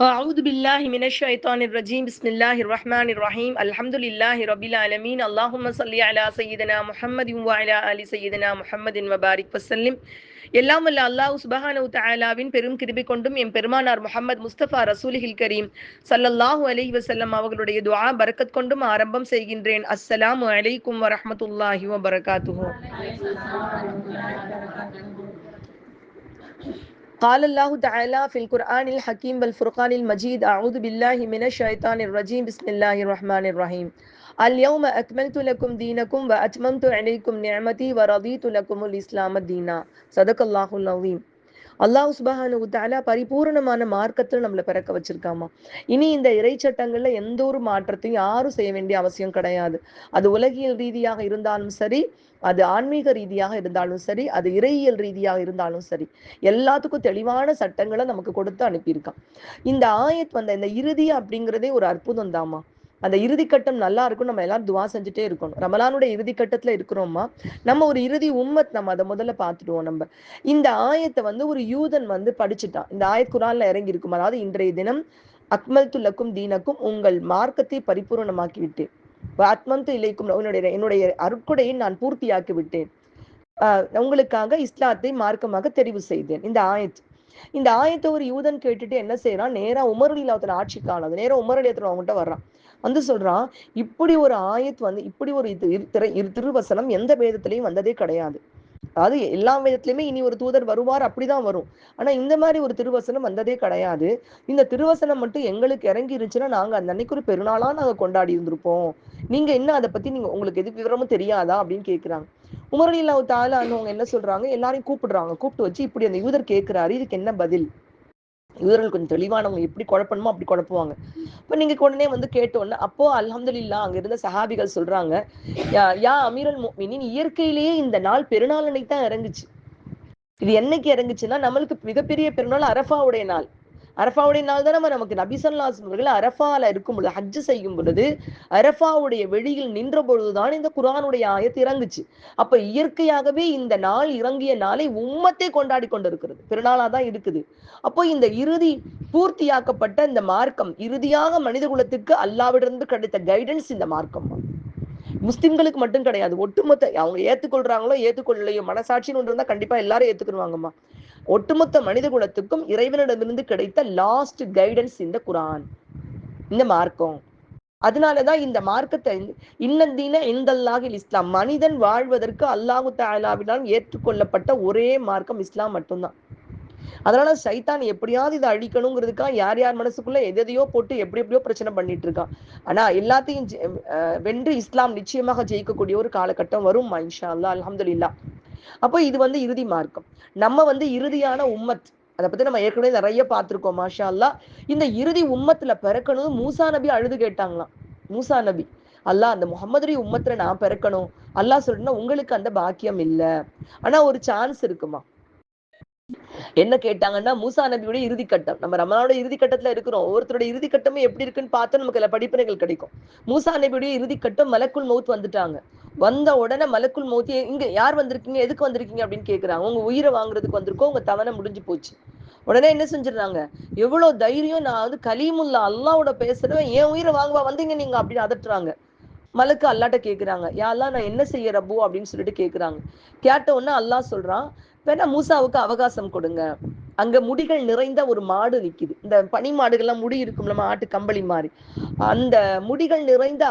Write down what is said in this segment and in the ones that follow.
أعوذ بالله من الشيطان الرجيم بسم الله الرحمن الرحيم الحمد لله رب العالمين اللهم صل على سيدنا محمد وعلى آل سيدنا محمد وبارك وسلم எல்லாம் வல்ல அல்லாஹ் சுபஹானு தஆலாவின் பெரும் கிருபை கொண்டும் எம் பெருமானார் முஹம்மது முஸ்தபா ரசூலிஹில் கரீம் சல்லல்லாஹு அலைஹி வஸல்லம் அவர்களுடைய துஆ பரக்கத் கொண்டும் ஆரம்பம் செய்கின்றேன் அஸ்ஸலாமு அலைக்கும் வரஹ்மத்துல்லாஹி வபரகாத்துஹு قال الله تعالى في القرآن الحكيم والفرقان المجيد أعوذ بالله من الشيطان الرجيم بسم الله الرحمن الرحيم. اليوم أكملت لكم دينكم وأتممت عليكم نعمتي ورضيت لكم الإسلام دينا. صدق الله العظيم. அல்லாஹ் சுபஹானு உத்தாலா பரிபூர்ணமான மார்க்கத்தில் நம்மளை பிறக்க வச்சிருக்காமா. இனி இந்த இறை சட்டங்கள்ல எந்த ஒரு மாற்றத்தையும் யாரும் செய்ய வேண்டிய அவசியம் கிடையாது. அது உலகியல் ரீதியாக இருந்தாலும் சரி அது ஆன்மீக ரீதியாக இருந்தாலும் சரி அது இறையியல் ரீதியாக இருந்தாலும் சரி எல்லாத்துக்கும் தெளிவான சட்டங்களை நமக்கு கொடுத்து அனுப்பியிருக்கான். இந்த ஆயத் வந்த இந்த இறுதி அப்படிங்கிறதே ஒரு அற்புதம் தாமா அந்த இறுதி கட்டம் நல்லா இருக்கும் நம்ம எல்லாரும் துவா செஞ்சுட்டே இருக்கணும். ரமலானுடைய இறுதி கட்டத்துல இருக்கிறோமா நம்ம ஒரு இறுதி உம்மத் நம்ம அதை முதல்ல பார்த்துடுவோம் நம்ம. இந்த ஆயத்தை வந்து ஒரு யூதன் வந்து படிச்சுட்டான். இந்த ஆயத் குரான்ல இறங்கி இருக்கும் அதாவது இன்றைய தினம் அக்மல் துல்லக்கும் தீனக்கும் உங்கள் மார்க்கத்தை பரிபூர்ணமாக்கி விட்டேன் ஆத்மந்து இலைக்கும் என்னுடைய என்னுடைய அருட்கொடையை நான் பூர்த்தியாக்கி விட்டேன் உங்களுக்காக இஸ்லாத்தை மார்க்கமாக தெரிவு செய்தேன். இந்த ஆயத். இந்த ஆயத்தை ஒரு யூதன் கேட்டுட்டு என்ன செய்யறான் நேரா உமரலிலாத்தன ஆட்சி காணாது நேரா உமரலியத்துல அவங்ககிட்ட வர்றான். வந்து சொல்றான் இப்படி ஒரு ஆயத்து வந்து இப்படி ஒரு திரு திருவசனம் எந்த வேதத்திலையும் வந்ததே கிடையாது. அதாவது எல்லா வேதத்திலுமே இனி ஒரு தூதர் வருவார் அப்படிதான் வரும். ஆனா இந்த மாதிரி ஒரு திருவசனம் வந்ததே கிடையாது. இந்த திருவசனம் மட்டும் எங்களுக்கு இறங்கி இருந்துச்சுன்னா நாங்க அந்த அன்னைக்கு ஒரு பெருநாளா நாங்க கொண்டாடி இருந்திருப்போம். நீங்க என்ன அதை பத்தி நீங்க உங்களுக்கு எது விவரமும் தெரியாதா? அப்படின்னு கேக்குறாங்க. உமரலில்லாவு தால அவங்க என்ன சொல்றாங்க? எல்லாரையும் கூப்பிடுறாங்க. கூப்பிட்டு வச்சு இப்படி அந்த யூதர் கேட்கிறாரு இதுக்கு என்ன பதில்? யூதர்கள் கொஞ்சம் தெளிவானவங்க. எப்படி குழப்பணுமோ அப்படி குழப்புவாங்க. இப்போ நீங்க உடனே வந்து கேட்டோன்னே அப்போ அல்ஹம்துலில்லா அங்க இருந்த சஹாபிகள் சொல்றாங்க யா யா அமீரல் மோமினின் இயற்கையிலேயே இந்த நாள் பெருநாள் அன்னைக்கு தான் இறங்குச்சு. இது என்னைக்கு இறங்குச்சுன்னா நம்மளுக்கு மிகப்பெரிய பெருநாள் அரஃபாவுடைய நாள். அரஃபாவுடைய நாள் தான் நம்ம நமக்கு நபிசல்லாஸ் அவர்கள் அரஃபால இருக்கும் பொழுது ஹஜ் செய்யும் பொழுது அரஃபாவுடைய வெளியில் நின்ற பொழுதுதான் இந்த குரானுடைய ஆயத்து இறங்குச்சு. அப்ப இயற்கையாகவே இந்த நாள் இறங்கிய நாளை உம்மத்தை கொண்டாடி கொண்டிருக்கிறது. பெருநாளா தான் இருக்குது. அப்போ இந்த இறுதி பூர்த்தியாக்கப்பட்ட இந்த மார்க்கம் இறுதியாக மனித குலத்துக்கு அல்லாவிடந்து கிடைத்த கைடன்ஸ் இந்த மார்க்கம். முஸ்லிம்களுக்கு மட்டும் கிடையாது. ஒட்டுமொத்த அவங்க ஏத்துக்கொள்றாங்களோ ஏத்துக்கொள்ளலையோ மனசாட்சின்னு ஒன்று இருந்தா கண்டிப்பா எல்லாரும் ஏத்துக்கிடுவாங்கம்மா. ஒட்டுமொத்த மனித குலத்துக்கும் இறைவனிடமிருந்து கிடைத்த லாஸ்ட் கைடன்ஸ் இந்த குரான். இந்த மார்க்கம். அதனாலதான் இந்த மார்க்கத்தை இன்னந்தீன இந்தல்லாகில் இஸ்லாம் மனிதன் வாழ்வதற்கு அல்லாஹு தாலாவினால் ஏற்றுக்கொள்ளப்பட்ட ஒரே மார்க்கம் இஸ்லாம் மட்டும்தான். அதனால சைத்தான் எப்படியாவது இதை அழிக்கணுங்கிறதுக்காக யார் யார் மனசுக்குள்ள எதையோ போட்டு எப்படி எப்படியோ பிரச்சனை பண்ணிட்டு இருக்கான். ஆனா எல்லாத்தையும் வென்று இஸ்லாம் நிச்சயமாக ஜெயிக்கக்கூடிய ஒரு காலகட்டம் வரும் இன்ஷா அல்லா அலமதுல்லா அப்போ இது வந்து இறுதி மார்க்கம். நம்ம வந்து இறுதியான உம்மத் அதை பத்தி நம்ம ஏற்கனவே நிறைய பார்த்துருக்கோம் மாஷா அல்லா இந்த இறுதி உம்மத்துல பிறக்கணும் மூசா நபி அழுது கேட்டாங்களாம். மூசா நபி அல்லாஹ் அந்த முகமதுரி உம்மத்துல நான் பிறக்கணும். அல்லாஹ் சொல்றேன்னா உங்களுக்கு அந்த பாக்கியம் இல்ல. ஆனா ஒரு சான்ஸ் இருக்குமா? என்ன கேட்டாங்கன்னா மூசா நபியுடைய இறுதி கட்டம் நம்ம ரமணாவோட இறுதி கட்டத்துல இருக்கிறோம். ஒவ்வொருத்தருடைய இறுதி எப்படி இருக்குன்னு பார்த்தா நமக்கு சில படிப்பினைகள் கிடைக்கும். மூசா நபியுடைய இறுதி கட்டம் மலக்குள் மௌத் வந்துட்டாங்க. வந்த உடனே மலக்குள் மௌத்தி இங்க யார் வந்திருக்கீங்க? எதுக்கு வந்திருக்கீங்க? அப்படின்னு கேக்குறாங்க. உங்க உயிரை வாங்குறதுக்கு வந்திருக்கோம். உங்க தவணை முடிஞ்சு போச்சு. உடனே என்ன செஞ்சிடறாங்க? எவ்வளவு தைரியம் நான் வந்து கலீமுல்லா அல்லாவோட பேசுறேன் என் உயிரை வாங்குவா வந்தீங்க நீங்க அப்படின்னு அதட்டுறாங்க. மலக்கு அல்லாட்ட கேக்குறாங்க. யாரெல்லாம் நான் என்ன செய்ய ரப்பு? அப்படின்னு சொல்லிட்டு கேட்குறாங்க கேட்ட உடனே அல்லாஹ் சொல்றான் வேணா மூசாவுக்கு அவகாசம் கொடுங்க. அங்க முடிகள் நிறைந்த ஒரு மாடு நிக்குது. இந்த பனி மாடுகள்லாம் முடி இருக்கும் நம்ம ஆட்டு கம்பளி மாதிரி அந்த முடிகள் நிறைந்த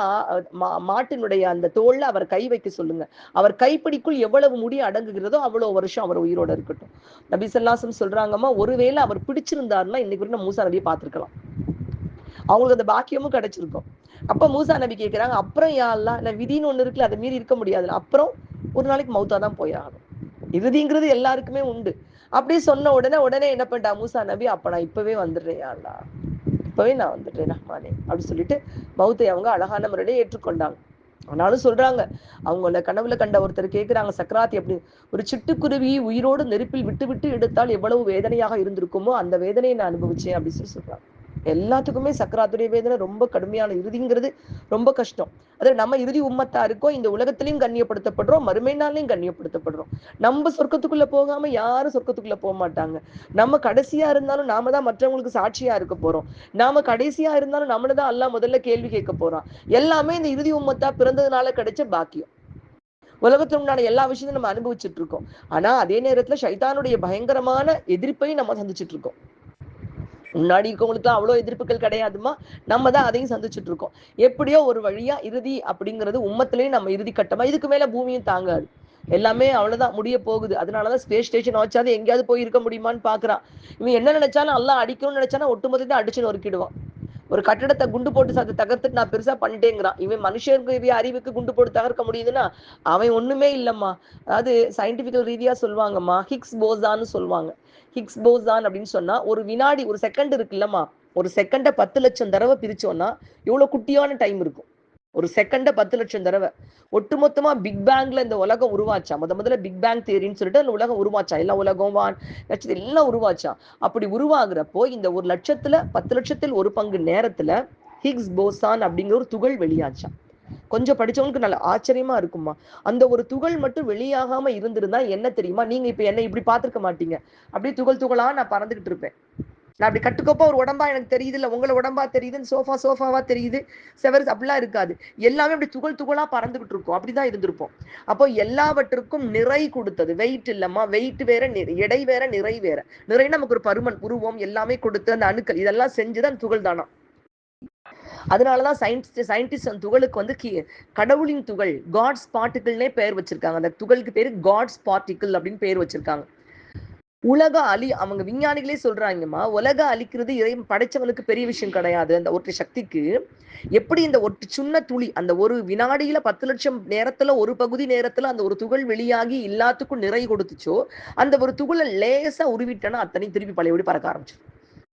மாட்டினுடைய அந்த தோல்ல அவர் கை வைக்க சொல்லுங்க. அவர் கைப்பிடிக்குள் எவ்வளவு முடி அடங்குகிறதோ அவ்வளவு வருஷம் அவர் உயிரோட இருக்கட்டும். நபிசல்லாசம் சொல்றாங்கம்மா ஒருவேளை அவர் பிடிச்சிருந்தாருன்னா இன்னைக்கு வரைக்கும் மூசா நபியை பார்த்திருக்கலாம். அவங்களுக்கு அந்த பாக்கியமும் கிடைச்சிருக்கும். அப்ப மூசா நபி கேட்கிறாங்க அப்புறம் யாரெல்லாம் இல்ல விதின்னு ஒண்ணு இருக்குல்ல அதை மீறி இருக்க முடியாது அப்புறம் ஒரு நாளைக்கு மௌத்தா தான் போயாகணும். இறுதிங்கிறது எல்லாருக்குமே உண்டு. அப்படி சொன்ன உடனே உடனே என்ன பண்ணிட்டா மூசா நபி அப்ப நான் இப்பவே வந்துடுறேன் இப்பவே நான் வந்துடுறேன் ரஹ்மானே. அப்படின்னு சொல்லிட்டு மௌத்தை அவங்க அழகான முறையில ஏற்றுக்கொண்டாங்க. ஆனாலும் சொல்றாங்க அவங்கள கனவுல கண்ட ஒருத்தர் கேட்கிறாங்க சக்கராத்தி அப்படி ஒரு சிட்டுக்குருவி உயிரோடு நெருப்பில் விட்டு விட்டு எடுத்தால் எவ்வளவு வேதனையாக இருந்திருக்குமோ அந்த வேதனையை நான் அனுபவிச்சேன் அப்படின்னு சொல்லி சொல்றாங்க. எல்லாத்துக்குமே சக்கராத்துடைய வேதனை ரொம்ப கடுமையான இறுதிங்கிறது ரொம்ப கஷ்டம். அது நம்ம இறுதி உம்மத்தா இருக்கோம் இந்த உலகத்திலையும் கண்ணியப்படுத்தப்படுறோம் மறுமை நாள்லையும் கண்ணியப்படுத்தப்படுறோம். நம்ம சொர்க்கத்துக்குள்ள போகாம யாரும் சொர்க்கத்துக்குள்ள போக மாட்டாங்க. நம்ம கடைசியா இருந்தாலும் நாம தான் மற்றவங்களுக்கு சாட்சியா இருக்க போறோம். நாம கடைசியா இருந்தாலும் நம்மள தான் எல்லாம் முதல்ல கேள்வி கேட்க போறோம் எல்லாமே இந்த இறுதி உம்மத்தா பிறந்ததுனால கிடைச்ச பாக்கியம். உலகத்துல உண்டான எல்லா விஷயத்தையும் நம்ம அனுபவிச்சுட்டு இருக்கோம். ஆனா அதே நேரத்துல சைத்தானுடைய பயங்கரமான எதிர்ப்பையும் நம்ம சந்திச்சுட்டு இருக்கோம். முன்னாடி இருக்கவங்களுக்குலாம் அவ்வளோ எதிர்ப்புகள் கிடையாதுமா? நம்ம தான் அதையும் சந்திச்சுட்டு இருக்கோம். எப்படியோ ஒரு வழியா இறுதி அப்படிங்கிறது உம்மத்திலேயே நம்ம இறுதி கட்டமா இதுக்கு மேல பூமியும் தாங்காது. எல்லாமே அவ்வளவுதான் முடிய போகுது. அதனாலதான் ஸ்பேஸ் ஸ்டேஷன் வச்சாது எங்கேயாவது போய் இருக்க முடியுமான்னு பாக்குறான். இவன் என்ன நினைச்சாலும் எல்லாம் அடிக்கணும்னு நினைச்சானா ஒட்டுமொத்தத்தை அடிச்சுன்னு ஒருக்கிடுவான் ஒரு கட்டடத்தை குண்டு போட்டு சத்து தகர்த்துட்டு நான் பெருசா பண்ணிட்டேங்கிறான். இவன் மனுஷருக்கு அறிவுக்கு குண்டு போட்டு தகர்க்க முடியுதுன்னா அவன் ஒண்ணுமே இல்லம்மா. அதாவது சயின்டிபிக்கல் ரீதியா சொல்லுவாங்கம்மா. ஹிக்ஸ் போசான்னு சொல்லுவாங்க. ஹிக்ஸ் போசான் அப்படின்னு சொன்னா ஒரு வினாடி ஒரு செகண்ட் இருக்குல்லம்மா ஒரு செகண்ட பத்து லட்சம் தடவை பிரிச்சோம்னா எவ்வளவு குட்டியான டைம் இருக்கும். ஒரு செகண்ட பத்து லட்சம் தடவை. ஒட்டுமொத்தமா பிக் பேங்க்ல இந்த உலகம் உருவாச்சா? முத முதல்ல பிக் பேங் தேரின்னு சொல்லிட்டு அந்த உலகம் உருவாச்சா? எல்லா உலகம் வான் நட்சத்திரம் எல்லாம் உருவாச்சா? அப்படி உருவாகிறப்போ இந்த ஒரு லட்சத்துல பத்து லட்சத்தில் ஒரு பங்கு நேரத்துல ஹிக்ஸ் போசான் அப்படிங்கிற ஒரு துகள் வெளியாச்சா? கொஞ்சம் படிச்சவங்களுக்கு நல்ல ஆச்சரியமா இருக்குமா அந்த ஒரு துகள் மட்டும் வெளியாகாம இருந்திருந்தா என்ன தெரியுமா? நீங்க இப்ப என்ன இப்படி பார்த்திருக்க மாட்டீங்க. அப்படியே துகள் துகளா நான் பறந்துகிட்டு இருப்பேன். நான் அப்படி கட்டுக்கோப்பா ஒரு உடம்பா எனக்கு தெரியுது இல்ல உங்களை உடம்பா தெரியுதுன்னு சோஃபா சோஃபாவா தெரியுது செவர் அப்படிலாம் இருக்காது. எல்லாமே அப்படி துகள் துகளா பறந்துகிட்டு இருக்கும். அப்படிதான் இருந்திருப்போம். அப்போ எல்லாவற்றுக்கும் நிறை கொடுத்தது. வெயிட் இல்லம்மா. வெயிட் வேற எடை வேற நிறை வேற. நிறை நமக்கு ஒரு பருமன் உருவம் எல்லாமே கொடுத்து அந்த அணுக்கள் இதெல்லாம் செஞ்சுதான் துகள் தானா அதனாலதான் சயின்டிஸ்ட் சயின்டிஸ்ட் அந்த துகளுக்கு வந்து கடவுளின் துகள் காட்ஸ் பார்ட்டிக்கிள்னே பெயர் வச்சிருக்காங்க. அந்த துகளுக்கு பேரு காட்ஸ் பார்ட்டிக்கிள் அப்படின்னு பேர் வச்சிருக்காங்க. உலக அழி அவங்க விஞ்ஞானிகளே சொல்றாங்கம்மா உலக அழிக்கிறது இறை படைச்சவனுக்கு பெரிய விஷயம் கிடையாது. அந்த ஒரு சக்திக்கு எப்படி இந்த ஒரு சின்ன துளி அந்த ஒரு வினாடியில பத்து லட்சம் நேரத்துல ஒரு பகுதி நேரத்துல அந்த ஒரு துகள் வெளியாகி எல்லாத்துக்கும் நிறை கொடுத்துச்சோ அந்த ஒரு துகளை லேசா உருவிட்டனா அத்தனை திருப்பி பழையபடி பறக்க ஆரம்பிச்சு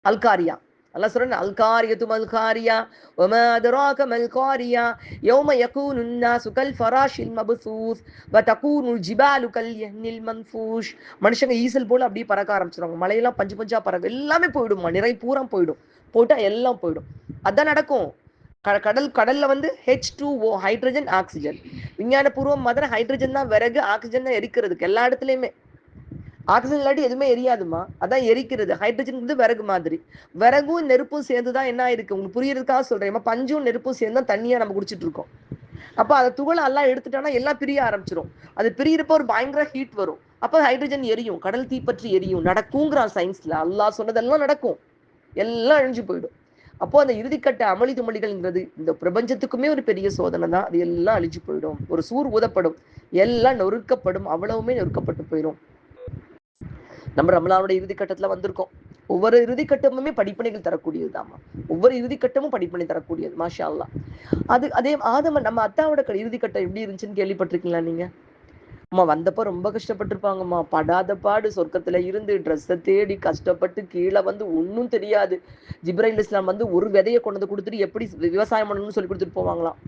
அல்காரியா. அல்லா சொல்றேன் அல்காரியத்து மல்காரியா ஒம அதராக மல்காரியா யௌம யகூனு الناس كالفراش المبثوث وتكون الجبال كاليهن المنفوش மனுஷங்க ஈசல் போல அப்படியே பறக்க ஆரம்பிச்சிருவாங்க மலையெல்லாம் பஞ்சு பஞ்சா பறக்க எல்லாமே போயிடுமா நிறை பூரா போயிடும் போயிட்டா எல்லாம் போயிடும் அதான் நடக்கும் க- கடல் கடல்ல வந்து H two O hydrogen oxygen விஞ்ஞான பூர்வம் மாதிரி ஹைட்ரஜன் தான் விறகு ஆக்சிஜன் தான் எரிக்கிறதுக்கு எல்லா இடத்துலயுமே ஆக்சிஜன் இல்லாட்டி எதுவுமே எரியாதுமா அதான் எரிக்கிறது. ஹைட்ரஜன் வந்து விறகு மாதிரி. விறகும் நெருப்பும் சேர்ந்து தான் என்ன ஆயிருக்கு? உங்களுக்கு புரியறதுக்காக சொல்றேன். பஞ்சும் நெருப்பும் சேர்ந்து தான் தண்ணியா நம்ம குடிச்சிட்டு இருக்கோம். அப்ப அதை துகளை எல்லாம் எடுத்துட்டோம்னா எல்லாம் பிரிய ஆரம்பிச்சிரும். அது பிரியறப்ப ஒரு பயங்கர ஹீட் வரும். அப்ப ஹைட்ரஜன் எரியும். கடல் தீப்பற்றி எரியும். நடக்குங்கிறான் சயின்ஸ்ல அல்லா சொன்னதெல்லாம் நடக்கும். எல்லாம் அழிஞ்சு போயிடும். அப்போ அந்த இறுதிக்கட்ட அமளி துமளிகள்ங்கிறது இந்த பிரபஞ்சத்துக்குமே ஒரு பெரிய சோதனை தான். அது எல்லாம் அழிஞ்சு போயிடும். ஒரு சூர் ஊதப்படும். எல்லாம் நொறுக்கப்படும். அவ்வளவுமே நொறுக்கப்பட்டு போயிடும் நம்ம ரமலானோட இறுதி கட்டத்துல வந்திருக்கோம். ஒவ்வொரு இறுதி கட்டமுமே படிப்பனைகள் தரக்கூடியதுதாம்மா. ஒவ்வொரு இறுதி கட்டமும் படிப்பனை தரக்கூடியது மாஷா அல்லா அது அதே ஆதம நம்ம அத்தாவோட க- இறுதி கட்டம் எப்படி இருந்துச்சுன்னு கேள்விப்பட்டிருக்கீங்களா நீங்க? அம்மா வந்தப்ப ரொம்ப கஷ்டப்பட்டிருப்பாங்கம்மா. படாத பாடு சொர்க்கத்துல இருந்து ட்ரெஸ்ஸை தேடி கஷ்டப்பட்டு கீழே வந்து ஒன்றும் தெரியாது. ஜிப்ரைல் இஸ்லாம் வந்து ஒரு விதையை கொண்டு வந்து கொடுத்துட்டு எப்படி விவசாயம் பண்ணணும்னு சொல்லி கொடுத்துட்டு போவாங்களாம்.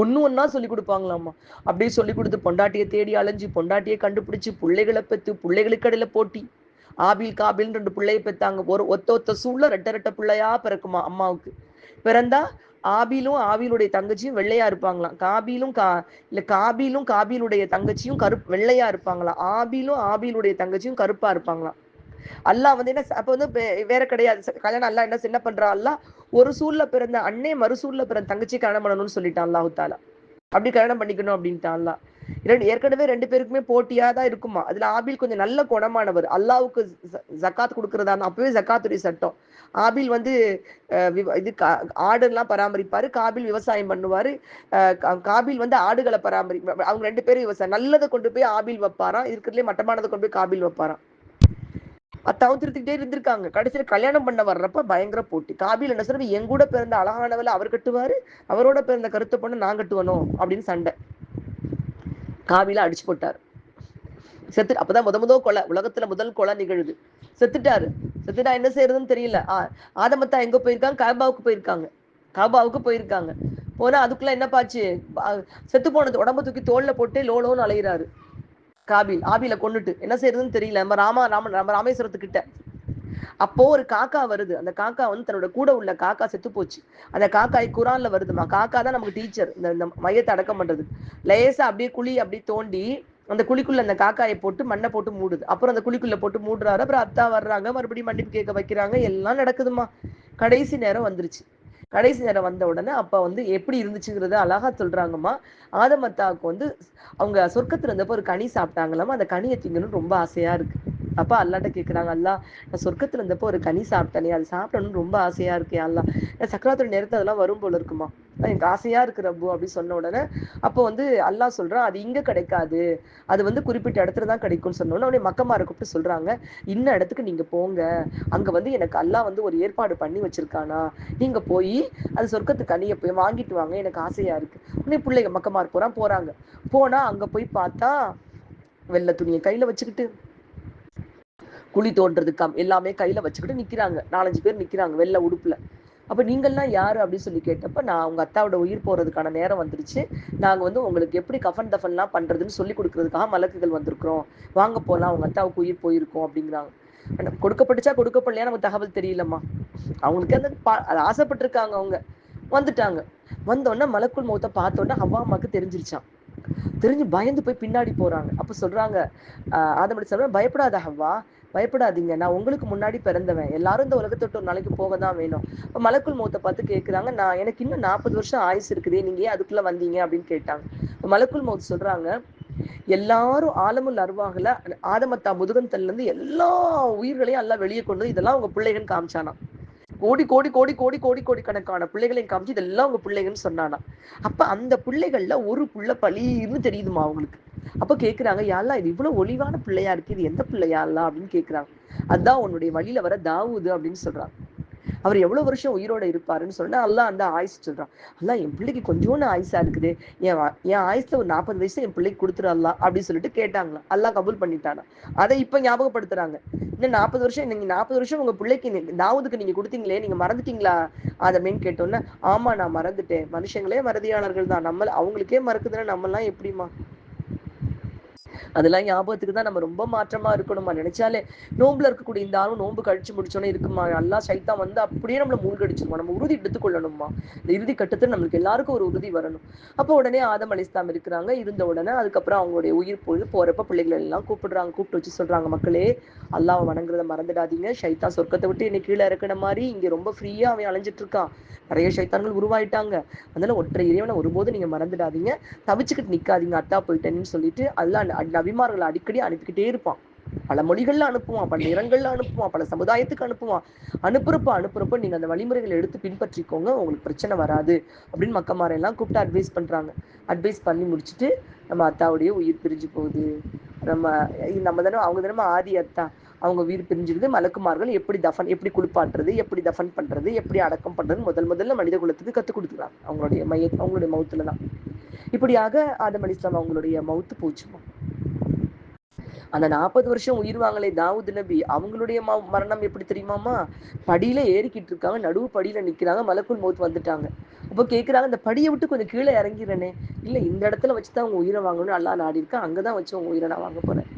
ஒண்ணு ஒன்றா சொல்லி கொடுப்பாங்களாம்மா. அப்படியே சொல்லி கொடுத்து பொண்டாட்டியை தேடி அலைஞ்சு பொண்டாட்டியை கண்டுபிடிச்சு பிள்ளைகளை பெத்து பிள்ளைகளுக்கு இடையில போட்டி. ஆபில் காபில் ரெண்டு பிள்ளைய பெற்றாங்க ஒரு ஒத்த ஒத்த சூழ்ல ரெட்ட ரெட்ட பிள்ளையா பிறக்குமா அம்மாவுக்கு. பிறந்தா ஆபிலும் ஆபிலுடைய தங்கச்சியும் வெள்ளையா இருப்பாங்களாம். காபிலும் கா இல்ல காபிலும் காபிலுடைய தங்கச்சியும் கருப்பு வெள்ளையா இருப்பாங்களாம். ஆபிலும் ஆபிலுடைய தங்கச்சியும் கருப்பா இருப்பாங்களாம். அல்லாஹ் வந்து என்ன அப்ப வந்து வேற கிடையாது. கல்யாணம் அல்லா என்ன என்ன பண்றா? அல்லா ஒரு சூழ்ல பிறந்த அண்ணே மறுசூழ்ல பிறந்த தங்கச்சி கல்யாணம் பண்ணணும்னு சொல்லிட்டான் அல்லாஹு தாலா அப்படி கல்யாணம் பண்ணிக்கணும் அப்படின்ட்டான் அல்லாஹ். இரண்டு ஏற்கனவே ரெண்டு பேருக்குமே போட்டியா தான் இருக்குமா? அதுல ஆபில் கொஞ்சம் நல்ல குணமானவர். அல்லாவுக்கு ஜக்காத் கொடுக்கறதா அப்பவே ஜக்காத்துடைய சட்டம். ஆபில் வந்து விவ- இது கா- ஆடுலாம் பராமரிப்பாரு காபில் விவசாயம் பண்ணுவாரு காபில் வந்து ஆடுகளை பராமரி அவங்க ரெண்டு பேரும் விவசாயம் நல்லதை கொண்டு போய் ஆபில் வைப்பாராம் இருக்கிறதுலே மட்டமானதை கொண்டு போய் காபில் வைப்பாராம். அத்தாவும் இருந்திருக்காங்க. கடைசியில கல்யாணம் பண்ண வர்றப்ப பயங்கர போட்டி. காபில் என்ன சொல்றது என் கூட பிறந்த அழகானவளை அவர் கட்டுவாரு அவரோட பிறந்த கருத்தை பொண்ணு நான் கட்டுவனும் அப்படின்னு சண்டை. காபில அடிச்சு போட்டாரு. செத்து அப்பதான் முத முத கொலை. உலகத்துல முதல் கொலை நிகழுது. செத்துட்டாரு. செத்துட்டா என்ன செய்யறதுன்னு தெரியல. ஆ ஆதமத்தா எங்க போயிருக்காங்க? காபாவுக்கு போயிருக்காங்க. காபாவுக்கு போயிருக்காங்க. போனா அதுக்குள்ள என்னப்பாச்சு? பாச்சு செத்து போனது உடம்ப தூக்கி தோல்ல போட்டு லோலோன்னு அலையிறாரு. காபில் ஆபில கொன்னுட்டு. என்ன செய்யறதுன்னு தெரியல. நம்ம ராமா ராம நம்ம ராமேஸ்வரத்துக்கிட்ட. அப்போ ஒரு காக்கா வருது. அந்த காக்கா வந்து தன்னோட கூட உள்ள காக்கா செத்து போச்சு. அந்த காக்காய் குரான்ல வருதுமா? காக்கா தான் நமக்கு டீச்சர் இந்த இந்த மையத்தை அடக்கம் பண்றது. லேசா அப்படியே குழி அப்படியே தோண்டி அந்த குழிக்குள்ள அந்த காக்காயை போட்டு மண்ணை போட்டு மூடுது. அப்புறம் அந்த குழிக்குள்ள போட்டு மூடுறாரு. அப்புறம் அத்தா வர்றாங்க. மறுபடியும் மன்னிப்பு கேட்க வைக்கிறாங்க. எல்லாம் நடக்குதுமா? கடைசி நேரம் வந்துருச்சு. கடைசி நேரம் வந்த உடனே அப்போ வந்து எப்படி இருந்துச்சுங்கிறத அழகா சொல்றாங்கம்மா. ஆதமத்தாவுக்கு வந்து அவங்க சொர்க்கத்துல இருந்தப்போ ஒரு கனி சாப்பிட்டாங்களாமா அந்த கனியை திங்கணும்னு ரொம்ப ஆசையா இருக்கு. அப்பா அல்லாட்ட கேட்குறாங்க அல்லா நான் சொர்க்கத்துல இருந்தப்போ ஒரு கனி சாப்பிட்டேனே அது சாப்பிடணும்னு ரொம்ப ஆசையா இருக்கே அல்லா. சக்கராத்திரி நேரத்தில் அதெல்லாம் வரும் போல இருக்குமா. எனக்கு ஆசையா இருக்கு ரப்பு அப்படின்னு சொன்ன உடனே அப்போ வந்து அல்லாஹ் சொல்றான் அது இங்க கிடைக்காது. அது வந்து குறிப்பிட்ட இடத்துல தான் கிடைக்கும்னு சொன்ன உடனே மக்கமாரை கூப்பிட்டு சொல்றாங்க இன்ன இடத்துக்கு நீங்க போங்க. அங்க வந்து எனக்கு அல்லாஹ் வந்து ஒரு ஏற்பாடு பண்ணி வச்சிருக்கானா? நீங்க போய் அது சொர்க்கத்துக்கு கனியை போய் வாங்கிட்டு வாங்க எனக்கு ஆசையா இருக்கு. உடனே பிள்ளைங்க மக்கமார் போறான் போறாங்க. போனா அங்க போய் பார்த்தா வெள்ளை துணியை கையில வச்சுக்கிட்டு குழி தோன்றதுக்கு எல்லாமே கையில வச்சுக்கிட்டு நிக்கிறாங்க. நாலஞ்சு பேர் நிக்கிறாங்க வெள்ளை உடுப்புல. அப்ப நீங்கள்லாம் யாரு அப்படின்னு சொல்லி கேட்டப்ப நான் அவங்க அத்தாவோட உயிர் போறதுக்கான நேரம் வந்துருச்சு. நாங்க வந்து உங்களுக்கு எப்படி கஃபன் தஃபன்லாம் பண்றதுன்னு சொல்லி கொடுக்கறதுக்காக மலக்குகள் வந்திருக்கிறோம். வாங்க போகலாம் அவங்க அத்தாவுக்கு உயிர் போயிருக்கோம் அப்படிங்கிறாங்க. கொடுக்கப்பட்டுச்சா கொடுக்கப்படலையா நமக்கு தகவல் தெரியலம்மா. அவங்களுக்கு அந்த அது ஆசைப்பட்டிருக்காங்க அவங்க. வந்துட்டாங்க. வந்தோடனே மலக்குள் முகத்தை பார்த்தோன்னே அவ்வா அம்மாக்கு தெரிஞ்சிருச்சான் தெரிஞ்சு பயந்து போய் பின்னாடி போறாங்க. அப்ப சொல்றாங்க ஆதமடி சொல்ற பயப்படாத ஹவ்வா. பயப்படாதீங்க. நான் உங்களுக்கு முன்னாடி பிறந்தவன். எல்லாரும் இந்த உலகத்தொட்டு ஒரு நாளைக்கு போக தான் வேணும். இப்போ மலக்குள் மூத்த பார்த்து கேட்குறாங்க நான் எனக்கு இன்னும் நாற்பது வருஷம் ஆயுசு இருக்குதே. நீங்க ஏன் அதுக்குள்ள வந்தீங்க? அப்படின்னு கேட்டாங்க. மலக்குள் மௌத் சொல்றாங்க எல்லாரும் ஆலமுல் அருவாகல ஆதமத்தா முதுகந்தல்ல இருந்து எல்லா உயிர்களையும் எல்லாம் வெளியே கொண்டு இதெல்லாம் உங்க பிள்ளைகள் காமிச்சானா கோடி கோடி கோடி கோடி கோடி கோடி கணக்கான பிள்ளைகளையும் காமிச்சு இதெல்லாம் உங்க பிள்ளைங்கன்னு சொன்னானா. அப்ப அந்த பிள்ளைகள்ல ஒரு புள்ள பழின்னு தெரியுதுமா அவங்களுக்கு அப்ப கேக்குறாங்க யாழ்லா இது இவ்வளவு ஒளிவான பிள்ளையா இருக்கு இது எந்த பிள்ளையாலாம் அப்படின்னு கேக்குறாங்க. அதான் உன்னுடைய வழியில வர தாவுது அப்படின்னு சொல்றாங்க. அவர் எவ்வளவு வருஷம் உயிரோட இருப்பாருன்னு சொன்னா அல்லா அந்த ஆயுசு சொல்றான். அல்லா என் பிள்ளைக்கு கொஞ்சோண்டு ஆயுசா இருக்குது. என் என் ஆயுசுல ஒரு நாற்பது வயசு என் பிள்ளைக்கு கொடுத்துடலாம் அப்படின்னு சொல்லிட்டு கேட்டாங்களாம். அல்லா கபூல் பண்ணிட்டானா. அதை இப்ப ஞாபகப்படுத்துறாங்க. இன்னும் நாற்பது வருஷம் நீங்க நாற்பது வருஷம் உங்க பிள்ளைக்கு தாவதுக்கு நீங்க கொடுத்தீங்களே நீங்க மறந்துட்டீங்களா? அதை மீன் கேட்டோன்னே ஆமா நான் மறந்துட்டேன். மனுஷங்களே மறதியாளர்கள் தான். நம்ம அவங்களுக்கே மறக்குதுன்னா நம்ம எல்லாம் எப்படிமா அதெல்லாம் ஞாபகத்துக்கு தான் நம்ம ரொம்ப மாற்றமா இருக்கணுமா? நினைச்சாலே நோம்புல இருக்கக்கூடிய இந்த ஆளும் நோம்பு கழிச்சு முடிச்சோன்னே இருக்குமா? எல்லா சைத்தா வந்து அப்படியே நம்மள மூழ்கடிச்சிருமா? நம்ம உறுதி எடுத்துக்கொள்ளணுமா? இந்த இறுதி கட்டத்தில் நம்மளுக்கு எல்லாருக்கும் ஒரு உறுதி வரணும். அப்போ உடனே ஆதம் அலிஸ்லாம் இருக்கிறாங்க. இருந்த உடனே அதுக்கப்புறம் அவங்களுடைய உயிர் போய் போறப்ப பிள்ளைகள் எல்லாம் கூப்பிடுறாங்க. கூப்பிட்டு வச்சு சொல்றாங்க மக்களே அல்லாவை வணங்குறத மறந்துடாதீங்க. சைத்தா சொர்க்கத்தை விட்டு என்னை கீழே இறக்கின மாதிரி இங்க ரொம்ப ஃப்ரீயா அவன் அலைஞ்சிட்டு இருக்கான். நிறைய சைத்தான்கள் உருவாயிட்டாங்க. அதனால ஒற்றை இறைவனை ஒருபோது நீங்க மறந்துடாதீங்க. தவிச்சுக்கிட்டு நிக்காதீங்க. அத்தா போயிட்டேன்னு சொல்லிட்டு அல்லா நபிமார்களை அடிக்கடி அனுப்பிக்கிட்டே இருப்பான். பல மொழிகள்ல அனுப்புவான் பல நிறங்கள்ல அனுப்புவான் பல சமுதாயத்துக்கு அனுப்புவான். அனுப்புறப்ப அனுப்புறப்ப நீங்க அந்த வழிமுறைகளை எடுத்து பின்பற்றிக்கோங்க உங்களுக்கு பிரச்சனை வராது அப்படின்னு மக்கமாரை எல்லாம் கூப்பிட்டு அட்வைஸ் பண்றாங்க. அட்வைஸ் பண்ணி முடிச்சுட்டு நம்ம அத்தாவுடைய உயிர் பிரிஞ்சு போகுது. நம்ம நம்ம தானே அவங்க தானே ஆதி அத்தா. அவங்க உயிர் பிரிஞ்சிருது மலக்குமார்கள் எப்படி தஃபன் எப்படி குளிப்பாட்டுறது எப்படி தஃபன் பண்றது எப்படி அடக்கம் பண்றது முதல் முதல்ல மனித குலத்துக்கு கத்துக் கொடுக்குறாங்க அவங்களுடைய மைய அவங்களுடைய மவுத்துல தான். இப்படியாக ஆதம் அலி இஸ்லாம் அவங்களுடைய மவுத்து போச்சுமா அந்த நாற்பது வருஷம் உயிர் வாங்கலே தாவூத் நபி. அவங்களுடைய மரணம் எப்படி தெரியுமாமா படியில ஏறிக்கிட்டு இருக்காங்க. நடுவு படியில நிக்கிறாங்க. மலக்குள் மௌத் வந்துட்டாங்க. அப்போ கேட்குறாங்க இந்த படியை விட்டு கொஞ்சம் கீழே இறங்கிறனே. இல்லை இந்த இடத்துல வச்சுதான் அவங்க உயிரை வாங்கணும்னு அல்லா நாடி இருக்கா? அங்கதான் வச்சு அவங்க உயிரை நான் வாங்க போறேன்.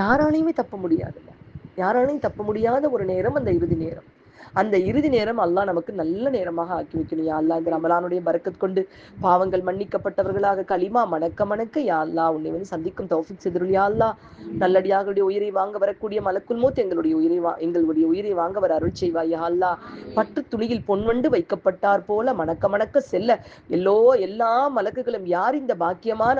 யாராலையுமே தப்ப முடியாதுல்ல யாராலையும் தப்ப முடியாத ஒரு நேரம் அந்த இறுதி நேரம். அந்த இறுதி நேரம் அல்லாஹ் நமக்கு நல்ல நேரமாக ஆக்கி வைக்கணும். யா அல்லா இந்த ரமலானுடைய பறக்கத் கொண்டு பாவங்கள் மன்னிக்கப்பட்டவர்களாக களிமா மணக்க மணக்க யா அல்லா உன்னை வந்து சந்திக்கும் தௌஃபிக் செய்திருள். யா அல்லா நல்லடியார்களுடைய உயிரை வாங்க வரக்கூடிய மலக்குள் மூத்து எங்களுடைய உயிரை வா எங்களுடைய உயிரை வாங்க வர அருள் செய்வாய். யா அல்லா பட்டு துணியில் பொன்வண்டு வைக்கப்பட்டார் போல மணக்க மணக்க செல்ல. எல்லோ எல்லா மலக்குகளும் யார் இந்த பாக்கியமான